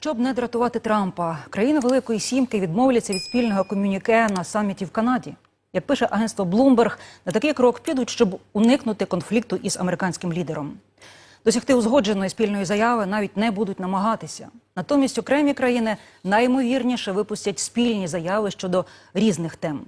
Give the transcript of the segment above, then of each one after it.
Щоб не дратувати Трампа, країни Великої Сімки відмовляться від спільного комюніке на саміті в Канаді. Як пише агентство Bloomberg, на такий крок підуть, щоб уникнути конфлікту із американським лідером. Досягти узгодженої спільної заяви навіть не будуть намагатися. Натомість окремі країни найімовірніше випустять спільні заяви щодо різних тем.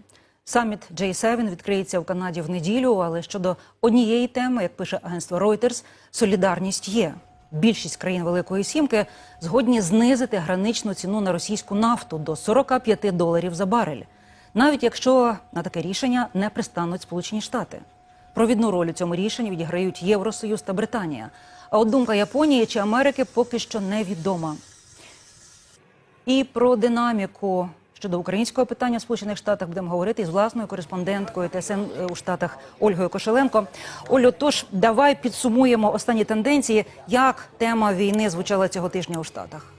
Саміт J7 відкриється в Канаді в неділю, але щодо однієї теми, як пише агентство Reuters, солідарність є. Більшість країн Великої Сімки згодні знизити граничну ціну на російську нафту до 45 доларів за барель, навіть якщо на таке рішення не пристануть Сполучені Штати. Провідну роль у цьому рішенні відіграють Євросоюз та Британія. А от думка Японії чи Америки поки що невідома. І про динаміку щодо українського питання в Сполучених Штатах будемо говорити з власною кореспонденткою ТСН у Штатах Ольгою Кошеленко. Олю, тож давай підсумуємо останні тенденції, як тема війни звучала цього тижня у Штатах.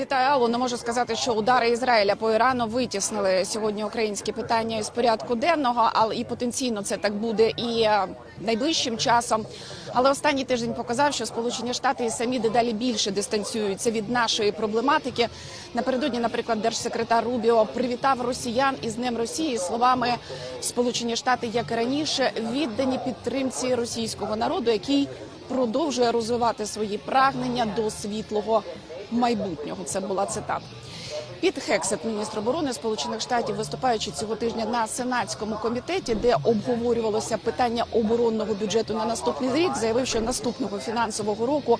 Вітаю, Алло. Не можу сказати, що удари Ізраїля по Ірану витіснили сьогодні українські питання із порядку денного, але і потенційно це так буде і е, найближчим часом. Але останній тиждень показав, що Сполучені Штати і самі дедалі більше дистанціюються від нашої проблематики. Напередодні, наприклад, держсекретар Рубіо привітав росіян із Днем Росії словами Сполучені Штати, як і раніше, віддані підтримці російського народу, який продовжує розвивати свої прагнення до світлого майбутнього. Це була цитата. Під Хексет, міністр оборони Сполучених Штатів, виступаючи цього тижня на сенатському комітеті, де обговорювалося питання оборонного бюджету на наступний рік, заявив, що наступного фінансового року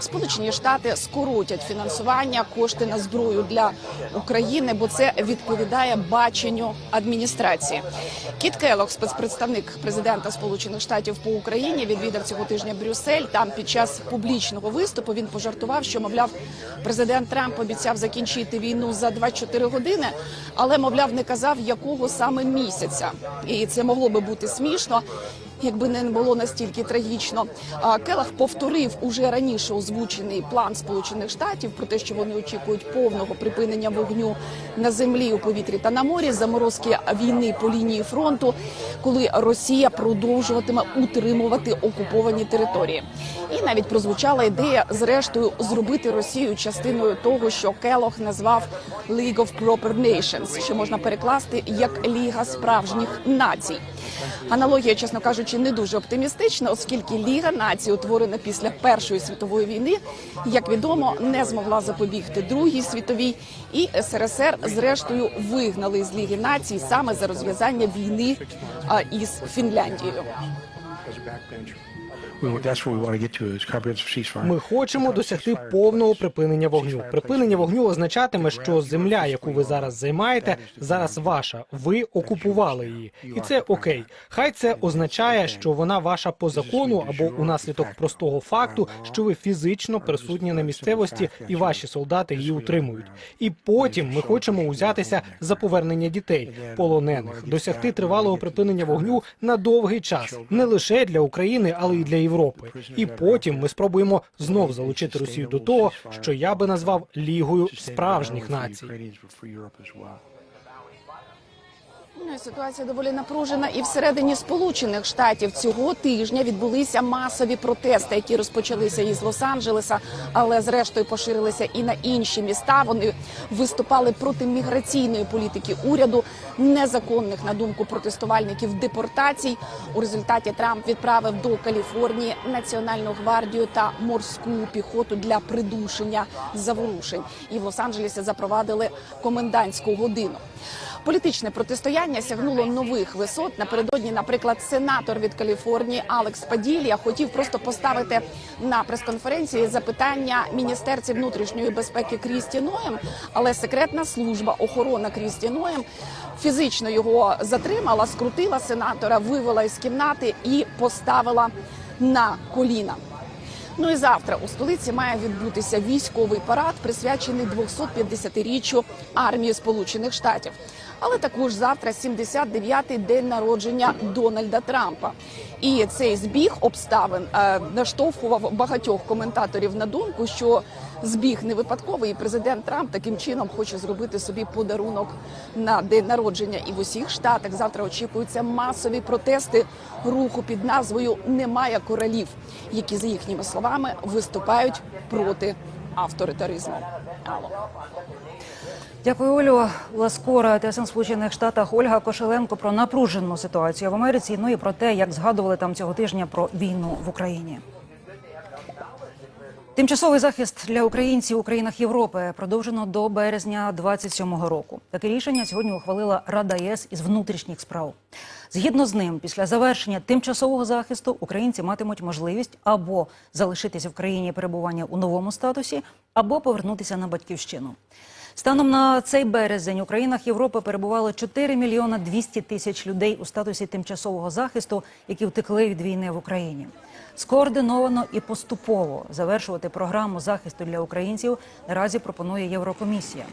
Сполучені Штати скоротять фінансування кошти на зброю для України, бо це відповідає баченню адміністрації. Кіт Келлог, спецпредставник президента Сполучених Штатів по Україні, відвідав цього тижня Брюссель. Там під час публічного виступу він пожартував, що мовляв, президент Трамп обіцяв закінчити війну за 24 години, але мовляв, не казав якого саме місяця, і це могло би бути смішно. Якби не було настільки трагічно, Келах повторив уже раніше озвучений план Сполучених Штатів про те, що вони очікують повного припинення вогню на землі, у повітрі та на морі, заморозки війни по лінії фронту, коли Росія продовжуватиме утримувати окуповані території. І навіть прозвучала ідея, зрештою, зробити Росію частиною того, що Келох назвав League of Proper Nations, що можна перекласти як Ліга справжніх націй. Аналогія, чесно кажучи, не дуже оптимістична, оскільки Ліга націй, утворена після Першої світової війни, як відомо, не змогла запобігти Другій світовій, і СРСР зрештою вигнали з Ліги націй саме за розв'язання війни із Фінляндією. Ми хочемо досягти повного припинення вогню. Припинення вогню означатиме, що земля, яку ви зараз займаєте, зараз ваша. Ви окупували її, і це окей. Хай це означає, що вона ваша по закону або унаслідок простого факту, що ви фізично присутні на місцевості і ваші солдати її утримують. І потім ми хочемо узятися за повернення дітей, полонених, досягти тривалого припинення вогню на довгий час, не лише для України, але й для Європи. І потім ми спробуємо знов залучити Росію до того, що я би назвав лігою справжніх націй. Ситуація доволі напружена і всередині Сполучених Штатів цього тижня відбулися масові протести, які розпочалися із Лос-Анджелеса, але зрештою поширилися і на інші міста. Вони виступали проти міграційної політики уряду, незаконних на думку протестувальників депортацій. У результаті Трамп відправив до Каліфорнії Національну гвардію та морську піхоту для придушення заворушень. І в Лос-Анджелесі запровадили комендантську годину. Політичне протистояння сягнуло нових висот. Напередодні, наприклад, сенатор від Каліфорнії Алекс Паділія хотів просто поставити на прес-конференції запитання міністерці внутрішньої безпеки Крісті Ноєм, але секретна служба охорона Крісті Ноєм фізично його затримала, скрутила сенатора, вивела із кімнати і поставила на коліна. Ну і завтра у столиці має відбутися військовий парад, присвячений 250-річчю армії Сполучених Штатів. Але також завтра 79-й день народження Дональда Трампа. І цей збіг обставин е, наштовхував багатьох коментаторів на думку, що збіг не випадковий. і Президент Трамп таким чином хоче зробити собі подарунок на день народження. І в усіх штатах завтра очікуються масові протести руху під назвою Немає королів, які за їхніми словами виступають проти авторитаризму. Алло. Дякую, Олю. Ласкора ТСН Сполучених Штатах Ольга Кошеленко про напружену ситуацію в Америці. Ну і про те, як згадували там цього тижня про війну в Україні. Тимчасовий захист для українців у країнах Європи продовжено до березня 27-го року. Таке рішення сьогодні ухвалила Рада ЄС із внутрішніх справ. Згідно з ним, після завершення тимчасового захисту українці матимуть можливість або залишитися в країні перебування у новому статусі, або повернутися на батьківщину. Станом на цей березень у країнах Європи перебувало 4 мільйона 200 тисяч людей у статусі тимчасового захисту, які втекли від війни в Україні. Скоординовано і поступово завершувати програму захисту для українців наразі пропонує Єврокомісія.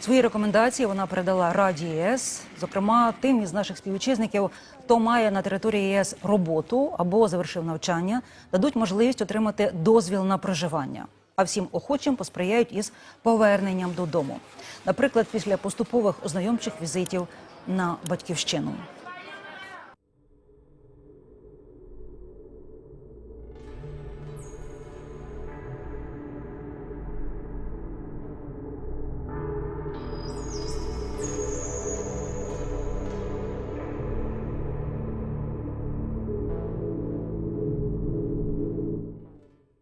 Свої рекомендації вона передала Раді ЄС, зокрема тим із наших співвітчизників, хто має на території ЄС роботу або завершив навчання, дадуть можливість отримати дозвіл на проживання. А всім охочим посприяють із поверненням додому, наприклад, після поступових ознайомчих візитів на батьківщину.